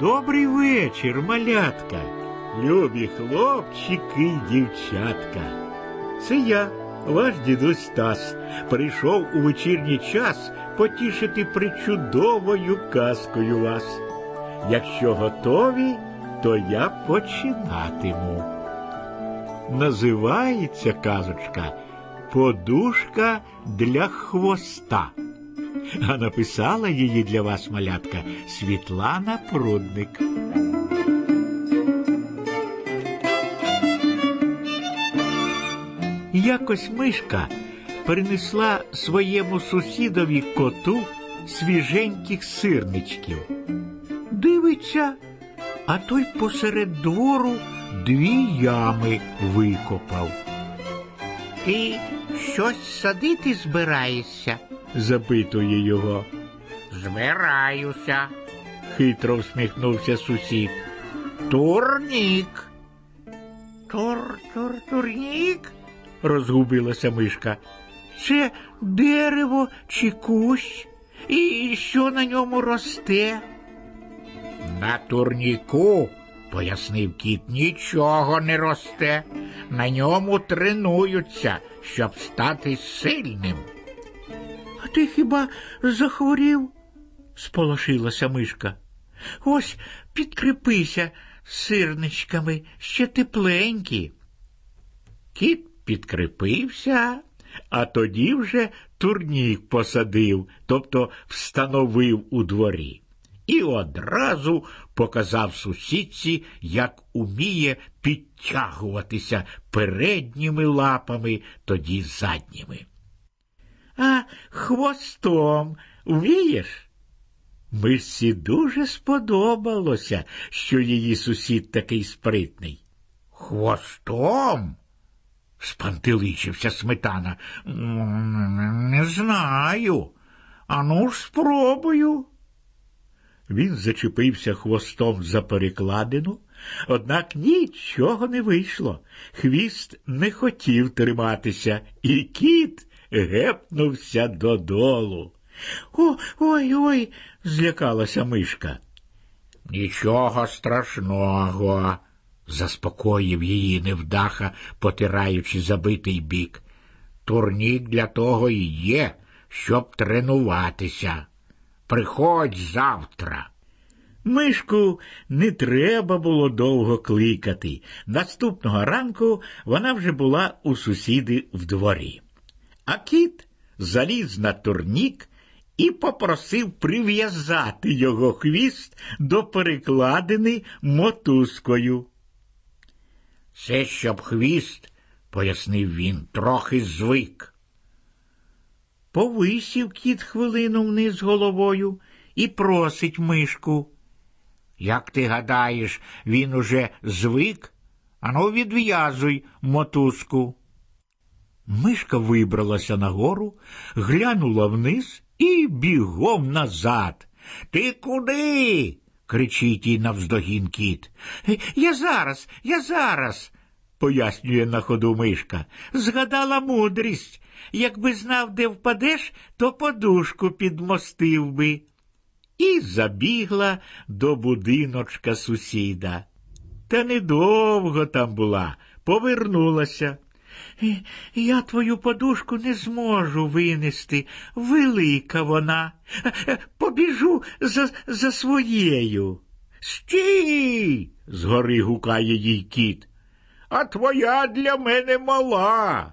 Добрий вечір, малятка, любі хлопчики й дівчатка. Це я, ваш дідусь Стас, прийшов у вечірній час потішити причудовою казкою вас. Якщо готові, то я починатиму. Називається казочка Подушка для хвоста. А написала її для вас малятка Світлана Прудник. Якось мишка принесла своєму сусідові коту свіженьких сирничків. Дивиться, а той посеред двору дві ями викопав. Ти щось садити збираєшся? Запитує його. Збираюся. Хитро всміхнувся сусід. Турнік. Тур, тур, турнік? розгубилася мишка. Це дерево чи кущ? І що на ньому росте? На турніку, пояснив кіт, нічого не росте. На ньому тренуються, щоб стати сильним. А ти хіба захворів? сполошилася мишка. Ось підкріпися сирничками ще тепленькі. Кіт підкріпився, а тоді вже турнік посадив, тобто встановив у дворі. І одразу показав сусідці, як уміє підтягуватися передніми лапами, тоді задніми. А хвостом вмієш? Мишці дуже сподобалося, що її сусід такий спритний. Хвостом? Спантеличився сметана. Не знаю. Ану ж спробую. Він зачепився хвостом за перекладину, однак нічого не вийшло. Хвіст не хотів триматися, і кіт гепнувся додолу. О, ой ой, злякалася мишка. Нічого страшного, заспокоїв її невдаха, потираючи забитий бік. Турнік для того і є, щоб тренуватися. Приходь завтра. Мишку не треба було довго кликати. Наступного ранку вона вже була у сусіди в дворі. А кіт заліз на турнік і попросив прив'язати його хвіст до перекладини мотузкою. Це щоб хвіст, пояснив він, трохи звик. Повисів кіт хвилину вниз головою і просить мишку. Як ти гадаєш, він уже звик? Ану, відв'язуй мотузку. Мишка вибралася нагору, глянула вниз і бігом назад. Ти куди? кричить їй навздогін кіт. Я зараз, я зараз, пояснює на ходу мишка. Згадала мудрість. Якби знав, де впадеш, то подушку підмостив би. І забігла до будиночка сусіда. Та недовго там була, повернулася. «Е, Я твою подушку не зможу винести. Велика вона. Е, е, Побіжу за, за своєю. Стій. згори гукає їй кіт. А твоя для мене мала.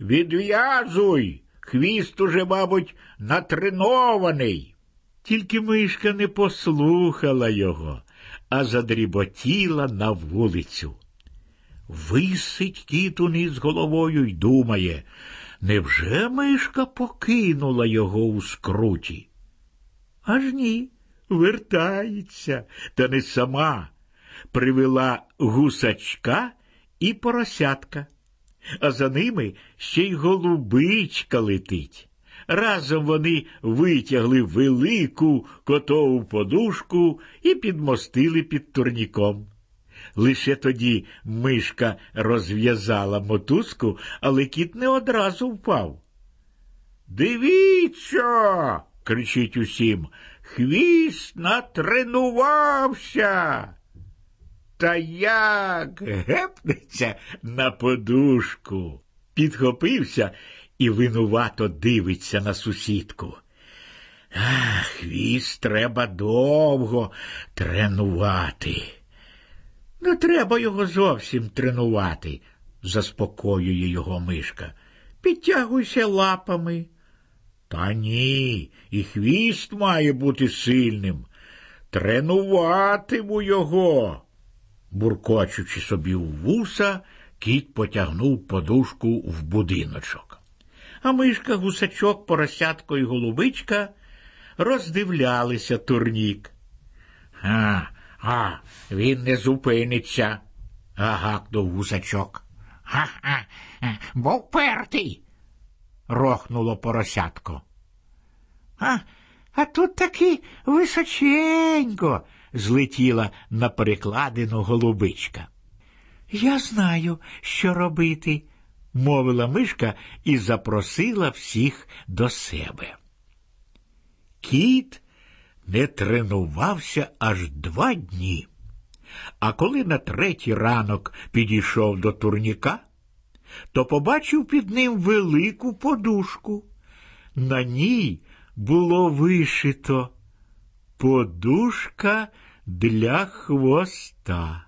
Відв'язуй. Хвіст уже, мабуть, натренований. Тільки мишка не послухала його, а задріботіла на вулицю. Висить кіт униз головою й думає, невже мишка покинула його у скруті? Аж ні, вертається, та не сама. Привела гусачка і поросятка, а за ними ще й голубичка летить. Разом вони витягли велику котову подушку і підмостили під турніком. Лише тоді мишка розв'язала мотузку, але кіт не одразу впав. Дивіться, кричить усім, хвіст натренувався. Та як гепнеться на подушку. Підхопився і винувато дивиться на сусідку. А, хвіст треба довго тренувати. Не треба його зовсім тренувати, заспокоює його мишка. Підтягуйся лапами. Та ні, і хвіст має бути сильним. Тренуватиму його. Буркочучи собі в вуса, кіт потягнув подушку в будиночок. А мишка, гусачок, поросятко і голубичка роздивлялися турнік. А, а, він не зупиниться, гагакнув гусачок. Ха-ха, бо впертий. рохнуло поросятко. А, а тут таки височенько, злетіла на перекладину голубичка. Я знаю, що робити, мовила мишка і запросила всіх до себе. Кіт не тренувався аж два дні. А коли на третій ранок підійшов до турніка, то побачив під ним велику подушку. На ній було вишито подушка для хвоста.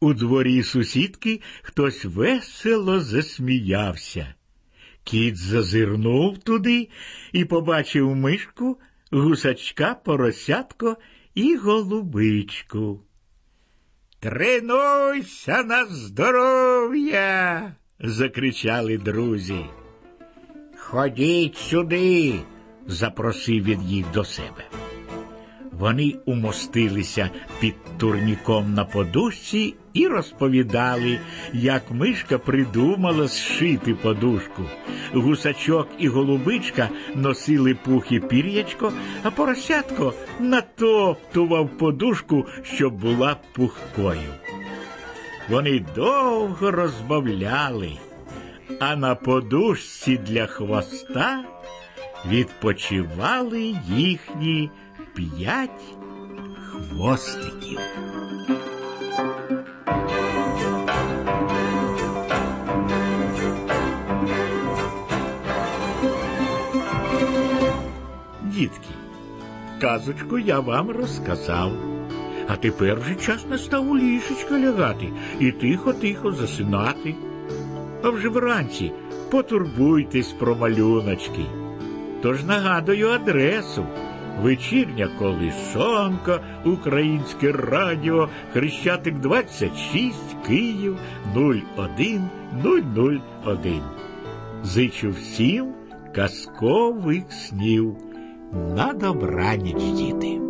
У дворі сусідки хтось весело засміявся. Кіт зазирнув туди і побачив мишку, гусачка, поросятко і голубичку. Тренуйся на здоров'я. закричали друзі. Ходіть сюди, запросив він їх до себе. Вони умостилися під турніком на подушці і розповідали, як мишка придумала зшити подушку. Гусачок і голубичка носили пух і пір'ячко, а поросятко натоптував подушку, щоб була пухкою. Вони довго розмовляли, а на подушці для хвоста відпочивали їхні п'ять хвостиків. Дітки, казочку я вам розказав. А тепер вже час настав у ліжечко лягати і тихо-тихо засинати. А вже вранці потурбуйтесь про малюночки. Тож нагадую адресу. Вечірня колисонка, Українське радіо, Хрещатик 26, Київ 01001. Зичу всім казкових снів. На добраніч, діти.